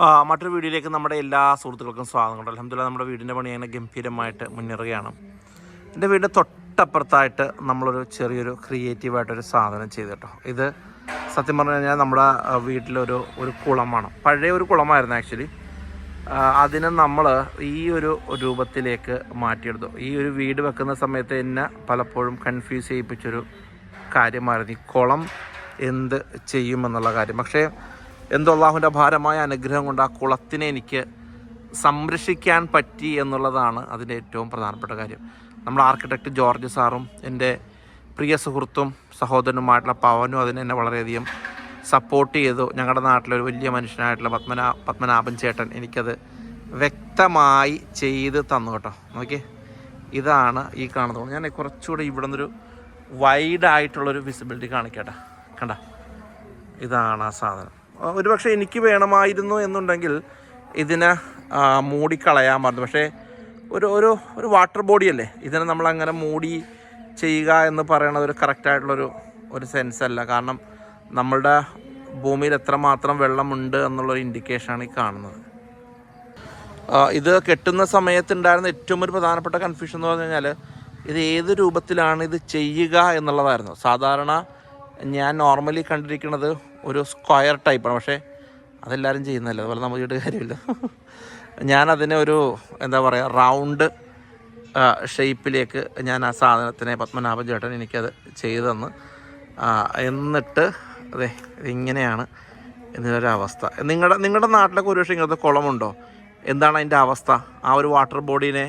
മറ്റൊരു വീഡിയോയിലേക്ക് നമ്മുടെ എല്ലാ സുഹൃത്തുക്കൾക്കും സ്വാഗതം. കൊണ്ട് അലഹമില്ല നമ്മുടെ വീടിന്റെ പണി അങ്ങനെ ഗംഭീരമായിട്ട് മുന്നേറുകയാണ്. എന്റെ വീടിന്റെ തൊട്ടപ്പുറത്തായിട്ട് നമ്മളൊരു ചെറിയൊരു ക്രിയേറ്റീവായിട്ടൊരു സാധനം ചെയ്തു കേട്ടോ. ഇത് സത്യം പറഞ്ഞു കഴിഞ്ഞാൽ നമ്മുടെ വീട്ടിലൊരു ഒരു കുളമാണ്. പഴയ ഒരു കുളമായിരുന്നു ആക്ച്വലി. അതിനെ നമ്മൾ ഈ ഒരു രൂപത്തിലേക്ക് മാറ്റിയെടുത്തു. ഈ ഒരു വീട് വെക്കുന്ന സമയത്ത് എന്നെ പലപ്പോഴും കൺഫ്യൂസ് ചെയ്യിപ്പിച്ചൊരു കാര്യമായിരുന്നു. ഈ കുളം എന്ത് ചെയ്യുമെന്നുള്ള കാര്യം. പക്ഷേ എന്തോ അള്ളാഹുവിന്റെ ഭാരമായ അനുഗ്രഹം കൊണ്ട് ആ കുളത്തിനെ എനിക്ക് സംരക്ഷിക്കാൻ പറ്റി എന്നുള്ളതാണ് അതിന്റെ ഏറ്റവും പ്രധാനപ്പെട്ട കാര്യം. നമ്മൾ ആർക്കിടെക്റ്റ് ജോർജ് സാറും എന്റെ പ്രിയ സുഹൃത്തും സഹോദരനുമായിട്ടുള്ള പവനും അതിനെ എന്നെ വളരെയധികം സപ്പോർട്ട് ചെയ്തു. ഞങ്ങളുടെ നാട്ടിലൊരു വലിയ മനുഷ്യനായിട്ടുള്ള പത്മനാ പത്മനാഭൻ ചേട്ടൻ എനിക്കത് വ്യക്തമായി ചെയ്ത് തന്നു കേട്ടോ. നോക്കിയേ ഇതാണ് ഈ കാണുന്നത് ഞാൻ കുറച്ചുകൂടെ ഇവിടെ നിന്നൊരു വൈഡായിട്ടുള്ളൊരു വിസിബിലിറ്റി കാണിക്കട്ടെ കണ്ട ഇതാണ് ആ സാധനം. ഒരുപക്ഷെ എനിക്ക് വേണമായിരുന്നു എന്നുണ്ടെങ്കിൽ ഇതിനെ മൂടിക്കളയാമായിരുന്നു. പക്ഷേ ഒരു ഒരു ഒരു വാട്ടർ ബോഡി അല്ലേ? ഇതിനെ നമ്മൾ അങ്ങനെ മൂടി ചെയ്യുക എന്ന് പറയുന്നത് ഒരു കറക്റ്റായിട്ടുള്ളൊരു ഒരു സെൻസ് അല്ല. കാരണം നമ്മളുടെ ഭൂമിയിൽ എത്രമാത്രം വെള്ളമുണ്ട് എന്നുള്ളൊരു ഇൻഡിക്കേഷനാണ് ഈ കാണുന്നത്. ഇത് കെട്ടുന്ന സമയത്തുണ്ടായിരുന്ന ഏറ്റവും ഒരു പ്രധാനപ്പെട്ട കൺഫ്യൂഷൻ എന്ന് പറഞ്ഞു കഴിഞ്ഞാൽ ഇത് ഏത് രൂപത്തിലാണ് ഇത് ചെയ്യുക എന്നുള്ളതായിരുന്നു. സാധാരണ ഞാൻ നോർമലി കണ്ടിരിക്കുന്നത് ഒരു സ്ക്വയർ ടൈപ്പാണ്. പക്ഷേ അതെല്ലാവരും ചെയ്യുന്നതല്ല? അതുപോലെ നമുക്ക് ചെയ്തിട്ട് കാര്യമില്ല. ഞാനതിനെ ഒരു എന്താ പറയുക റൗണ്ട് ഷേപ്പിലേക്ക് ഞാൻ ആ സാധനത്തിനെ പത്മനാഭൻ ചേട്ടൻ എനിക്കത് ചെയ്തു തന്ന്. എന്നിട്ട് അതെ ഇതിങ്ങനെയാണ് എന്നൊരവസ്ഥ നിങ്ങളുടെ നിങ്ങളുടെ നാട്ടിലൊക്കെ ഒരുപക്ഷെ ഇങ്ങനത്തെ കുളമുണ്ടോ? എന്താണ് അതിന്റെ അവസ്ഥ? ആ ഒരു വാട്ടർ ബോഡീനെ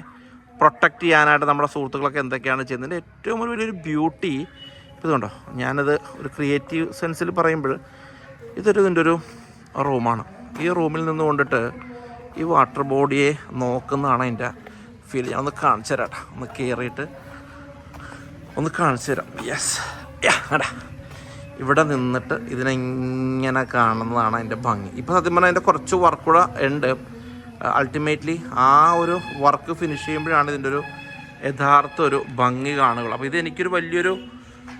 പ്രൊട്ടക്റ്റ് ചെയ്യാനായിട്ട് നമ്മുടെ സുഹൃത്തുക്കളൊക്കെ എന്തൊക്കെയാണ് ചെയ്യുന്നത്? ഏറ്റവും വലിയൊരു ബ്യൂട്ടി ഇതുണ്ടോ? ഞാനത് ഒരു ക്രിയേറ്റീവ് സെൻസിൽ പറയുമ്പോൾ ഇതൊരു ഇതിന്റെ ഒരു റൂമാണ്. ഈ റൂമിൽ നിന്ന് കൊണ്ടിട്ട് ഈ വാട്ടർ ബോഡിയെ നോക്കുന്നതാണ് അതിന്റെ ഫീൽ ഞാൻ ഒന്ന് കാണിച്ചു തരാം ഒന്ന് കയറിയിട്ട് ഒന്ന് കാണിച്ചു തരാം. യെസ് അടാ ഇവിടെ നിന്നിട്ട് ഇതിനെങ്ങനെ കാണുന്നതാണ് അതിന്റെ ഭംഗി. ഇപ്പോൾ സത്യം പറഞ്ഞാൽ അതിന്റെ കുറച്ച് വർക്ക് കൂടെ ഉണ്ട്. അൾട്ടിമേറ്റ്ലി ആ ഒരു വർക്ക് ഫിനിഷ് ചെയ്യുമ്പോഴാണ് ഇതിന്റെ ഒരു യഥാർത്ഥ ഒരു ഭംഗി കാണുകയുള്ളൂ. അപ്പോൾ ഇത് എനിക്കൊരു വലിയൊരു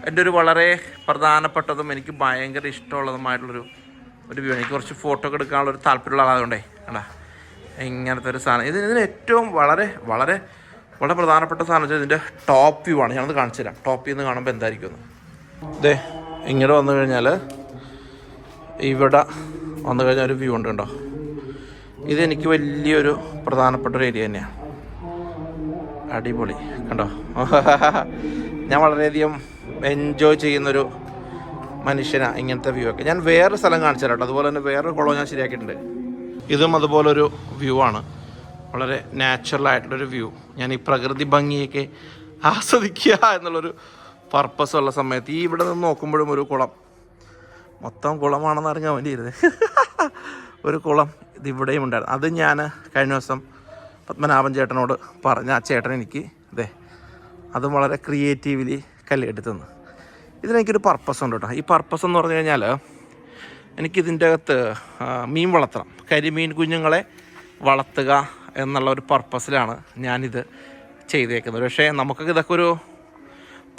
എന്റെ ഒരു വളരെ പ്രധാനപ്പെട്ടതും എനിക്ക് ഭയങ്കര ഇഷ്ടമുള്ളതുമായിട്ടുള്ളൊരു ഒരു വ്യൂ എനിക്ക് കുറച്ച് ഫോട്ടോ എടുക്കാനുള്ള ഒരു താല്പര്യമുള്ള ആളായതുകൊണ്ടേ കണ്ടാ? ഇങ്ങനത്തെ ഒരു സാധനം. ഇത് ഇതിന് ഏറ്റവും വളരെ വളരെ വളരെ പ്രധാനപ്പെട്ട സാധനം വെച്ചാൽ ഇതിന്റെ ടോപ്പ് വ്യൂ ആണ്. ഞാനത് കാണിച്ചു തരാം. ടോപ്പ് വ്യൂ എന്ന് കാണുമ്പോൾ എന്തായിരിക്കും ഇതേ ഇങ്ങോട്ട് വന്നു കഴിഞ്ഞാൽ ഇവിടെ വന്നു കഴിഞ്ഞാൽ ഒരു വ്യൂ ഉണ്ട് കേട്ടോ ഇതെനിക്ക് വലിയൊരു പ്രധാനപ്പെട്ട ഒരു ഏരിയ തന്നെയാണ് അടിപൊളി. കണ്ടോ? ഞാൻ വളരെയധികം എൻജോയ് ചെയ്യുന്നൊരു മനുഷ്യനാണ് ഇങ്ങനത്തെ വ്യൂ ഒക്കെ. ഞാൻ വേറെ സ്ഥലം കാണിച്ചു തരാം അതുപോലെ തന്നെ വേറൊരു കുളം ഞാൻ ശരിയാക്കിയിട്ടുണ്ട്. ഇതും അതുപോലൊരു വ്യൂ ആണ്. വളരെ നാച്ചുറൽ ആയിട്ടുള്ളൊരു വ്യൂ ഞാൻ ഈ പ്രകൃതി ഭംഗിയൊക്കെ ആസ്വദിക്കുക എന്നുള്ളൊരു പർപ്പസ് ഉള്ള സമയത്ത് ഈ ഇവിടെ നിന്ന് നോക്കുമ്പോഴും ഒരു കുളം. മൊത്തം കുളമാണെന്ന് അറിഞ്ഞാൽ വേണ്ടിയിരുന്നത് ഒരു കുളം ഇത് ഉണ്ടായിരുന്നു. അത് ഞാൻ കഴിഞ്ഞ ദിവസം പത്മനാഭൻ ചേട്ടനോട് പറഞ്ഞ ആ ചേട്ടൻ എനിക്ക് ഇതേ അതും വളരെ ക്രിയേറ്റീവ്ലി കല്ലെടുത്തുനിന്ന് ഇതിനെനിക്കൊരു പർപ്പസ് ഉണ്ട് കേട്ടോ. ഈ പർപ്പസ് എന്ന് പറഞ്ഞു കഴിഞ്ഞാൽ എനിക്കിതിന്റെ അകത്ത് മീൻ വളർത്തണം. കരിമീൻ കുഞ്ഞുങ്ങളെ വളർത്തുക എന്നുള്ള ഒരു പർപ്പസിലാണ് ഞാനിത് ചെയ്തേക്കുന്നത്. പക്ഷേ നമുക്കൊക്കെ ഇതൊക്കെ ഒരു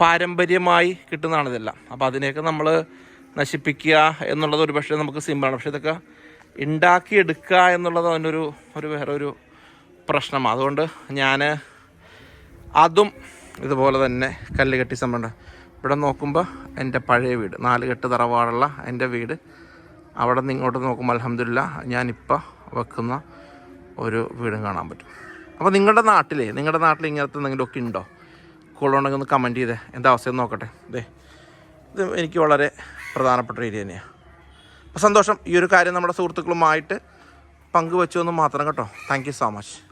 പാരമ്പര്യമായി കിട്ടുന്നതാണ് ഇതെല്ലാം. അപ്പോൾ അതിനെയൊക്കെ നമ്മൾ നശിപ്പിക്കുക എന്നുള്ളത് ഒരു പക്ഷേ നമുക്ക് സിമ്പിളാണ് പക്ഷേ ഇതൊക്കെ ഉണ്ടാക്കിയെടുക്കുക എന്നുള്ളത് അതിന്റെ ഒരു ഒരു വേറെ ഒരു പ്രശ്നമാണ്. അതുകൊണ്ട് ഞാൻ അതും ഇതുപോലെ തന്നെ കല്ല് കെട്ടി സംബന്ധം ഇവിടെ നോക്കുമ്പോൾ എന്റെ പഴയ വീട് നാല് കെട്ട് തറവാടുള്ള എന്റെ വീട്. അവിടെ നിന്ന് ഇങ്ങോട്ട് നോക്കുമ്പോൾ അലഹമില്ല ഞാനിപ്പോൾ വെക്കുന്ന ഒരു വീടും കാണാൻ പറ്റും. അപ്പോൾ നിങ്ങളുടെ നാട്ടിലേ നിങ്ങളുടെ നാട്ടിൽ ഇങ്ങനത്തെ എന്തെങ്കിലുമൊക്കെ ഉണ്ടോ? കൂടുതലുണ്ടെങ്കിൽ ഒന്ന് കമന്റ് ചെയ്തേ. എന്താ അവസ്ഥയെന്ന് നോക്കട്ടെ. ഇതേ ഇത് എനിക്ക് വളരെ പ്രധാനപ്പെട്ട ഏരിയ തന്നെയാണ് അപ്പോൾ സന്തോഷം. ഈ ഒരു കാര്യം നമ്മുടെ സുഹൃത്തുക്കളുമായിട്ട് പങ്കുവെച്ചു എന്ന് മാത്രം കേട്ടോ. Thank so much